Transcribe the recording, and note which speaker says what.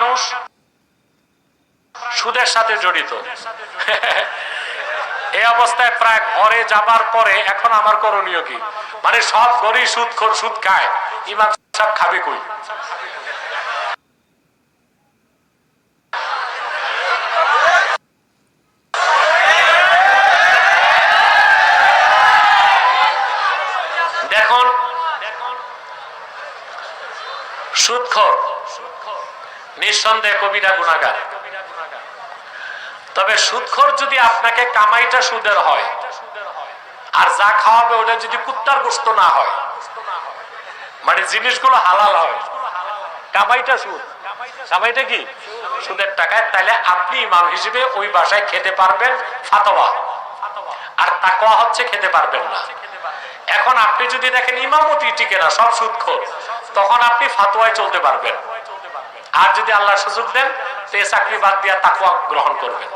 Speaker 1: মানুষ সুদের সাথে জড়িত। এই অবস্থায় প্রায় ঘরে যাবার পরে এখন আমার করণীয় কি? মানে সব গরিব সুদ খোর সুদ খায়। ইমাম সাহেব খাবে কই? দেখুন সুদখোর নিঃসন্দেহে কবিরা গুণাগার। তবে সুদখোর যদি আপনাকে কামাইটা সুদের হয়, আর যা খাওয়াবে ওটা যদি কুত্তার গোস্ত না হয় মানে জিনিসগুলো হালাল হয়, কামাইটা সুদ। কামাইটা কি? সুদের টাকায়। তাহলে আপনি ইমাম হিসেবে ওই বাসায় খেতে পারবেন ফাতোয়া। আর তাকওয়া হচ্ছে খেতে পারবেন না। এখন আপনি যদি দেখেন ইমামতি টিকে না, সব সুদখোর, তখন আপনি ফাতোয়ায় চলতে পারবেন। আর যদি আল্লাহ সুযোগ দেন তো এ চাকরি বাদ দিয়া তাকুয়া গ্রহণ করবেন।